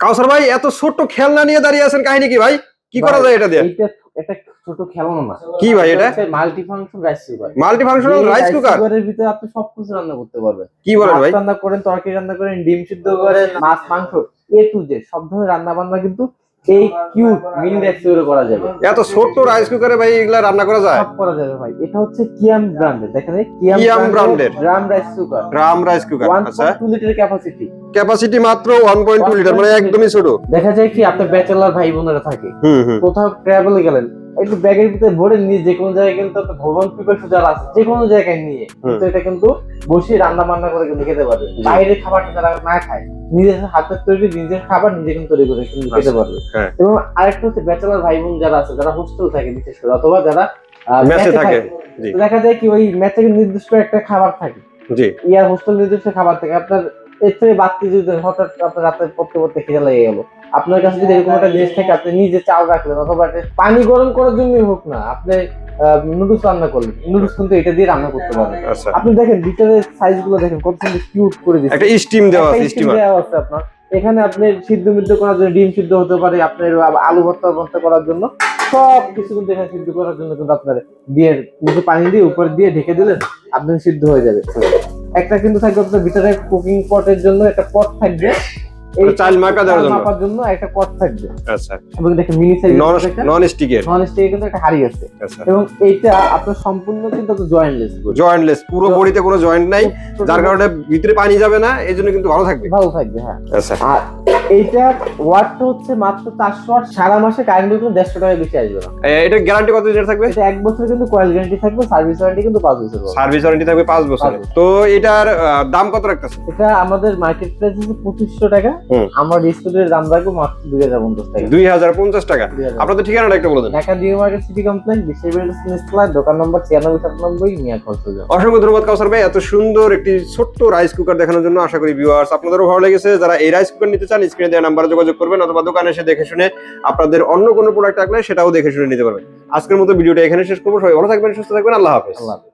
কাউসার ভাই এত ছোট খেলনা নিয়ে দাঁড়িয়ে আছেন কাহিনী কি ভাই? কি করা যায় এটা দিয়ে? এটা ছোট খেলনা না। কি ভাই এটা? Multi function rice cooker multi functional rice cooker কুকারের ভিতরে আপনি রান্না করতে পারবেন। কি বলেন ভাই? রান্না করেন তরকারি রান্না করেন ডিম সিদ্ধ করে মাছ মাংস এ টু জেড সব ধরনের রান্না বান্না কিন্তু এই কিউট মিনি রাইস কুকারে করা যাবে। এত ছোট রাইস কুকারে ভাই এগুলা রান্না করা যায়? সব করা যাবে ভাই। এটা হচ্ছে কিয়াম ব্র্যান্ডের দেখেন কিয়াম কিয়াম ব্র্যান্ডের গ্রাম রাইস কুকার গ্রাম রাইস কুকার আচ্ছা। 1.2 লিটার ক্যাপাসিটি ক্যাপাসিটি মাত্র 1.2 লিটার মানে একদমই ছোট। দেখা যায় কি আপনার ব্যাচেলার ভাই বোনেরা থাকে কোথাও ট্রাভেলে গেলেন একটু ব্যাগের ভিতরে ভরে নিয়ে যে কোনো জায়গায় কিন্তু আপনার ভ্রমণ পিপাসু যারা আছে যে কোনো জায়গায় নিয়ে হুম। তো এটা কিন্তু বসে রান্না বান্না করে কিন্তু খেতে পারবে। বাইরের খাবারটা যারা না খায় নিজের হাতের তৈরি নিজের খাবার নিজে কিন্তু তৈরি করে কিন্তু খেতে আচ্ছা, পারবে হ্যাঁ। এবং আরেকটা হচ্ছে ব্যাচেলার ভাই বোন যারা আছে যারা হোস্টেল থাকে বিশেষ করে অথবা যারা থাকে। দেখা যায় কি ওই ম্যাচে নির্দিষ্ট একটা খাবার থাকে ইয়ার হোস্টেল নির্দিষ্ট খাবার থাকে আপনার এর থেকে বাড়তি যদি হঠাৎ আপনার রাতে পড়তে পড়তে খিদে লেগে গেল। আপনার কাছে যদি এরকম একটা জিনিস থাকে আপনি নিজে চাল রাখলেন অথবা পানি গরম করার জন্যই হোক না আপনি নুডলস রান্না করলেন। নুডলস কিন্তু এটা দিয়ে রান্না করতে পারবেন আচ্ছা। আপনি দেখেন সাইজগুলো দেখেন কত সুন্দর কিউট করে দিচ্ছে একটা স্টিম দেওয়া আছে স্টিমার দেওয়া আছে আপনার। এখানে আপনি সিদ্ধ মিদ্ধ করার জন্য ডিম সিদ্ধ হতে পারে আপনার আলু ভর্তা ভর্তা করার জন্য। সব কিছু কিন্তু এখানে সিদ্ধ করার জন্য কিন্তু আপনার দিয়ে নিচে পানি দিয়ে উপর দিয়ে ঢেকে দিলেন আপনি সিদ্ধ হয়ে যাবে। একটা কিন্তু থাকবে আপনার ভিতরে কুকিং পটের জন্য একটা পট থাকবে। চাল মাপা দেওয়ার জন্য। মাপার জন্য একটা পট থাকবে। আচ্ছা। এবং দেখেন মিনি সাইজ নন নন স্টিকের নন স্টিক কিন্তু একটা হাড়ি আছে। আচ্ছা। এবং এইটা আপনার সম্পূর্ণ কিন্তু জয়েন্টলেস জয়েন্টলেস পুরো বডিতে কোনো জয়েন্ট নাই। যার কারণে ভিতরে পানি যাবে না এই জন্য কিন্তু ভালো থাকবে। ভালো থাকবে হ্যাঁ। আচ্ছা। আর এইটার ওয়াটটা হচ্ছে মাত্র চারশো ওয়াট সারা মাসে কারেন্ট বিল কিন্তু দেড়শো টাকা বেশি আসবে না। এটা গ্যারান্টি কত দিনের থাকবে? এটা এক কিন্তু কয়েল গ্যারান্টি থাকবে সার্ভিস ওয়ারেন্টি কিন্তু পাঁচ বছর সার্ভিস ওয়ারেন্টি থাকবে পাঁচ বছর। তো এটার দাম কত রাখতেছে এটা আমাদের মার্কেট প্রাইস হচ্ছে পঁচিশশো টাকা। আমরা ডিসপ্লের দাম রাখব মাত্র দুই হাজার পঞ্চাশ টাকা। দুই হাজার পঞ্চাশ টাকা। আপনাদের ঠিকানাটা একটা বলে দেন। ঢাকা মার্কেট সিটি কমপ্লেক্স দোকান নম্বর ছিয়ানব্বই সাতানব্বই মিয়া অসংখ্য ধন্যবাদ কাউসার ভাই। এত সুন্দর একটি ছোট্ট রাইস কুকার দেখানোর জন্য আশা করি ভিউয়ার্স আপনাদেরও ভালো লেগেছে। যারা এই রাইস কুকার নিতে চান স্ক্রিনে দেওয়া নাম্বারে যোগাযোগ করবেন অথবা দোকানে এসে দেখে শুনে আপনাদের অন্য কোনো প্রোডাক্ট থাকলে সেটাও দেখে শুনে নিতে পারবেন। আজকের মতো ভিডিওটা এখানে শেষ করব। সবাই ভালো থাকবেন, সুস্থ থাকবেন। আল্লাহ হাফেজ। আল্লাহ।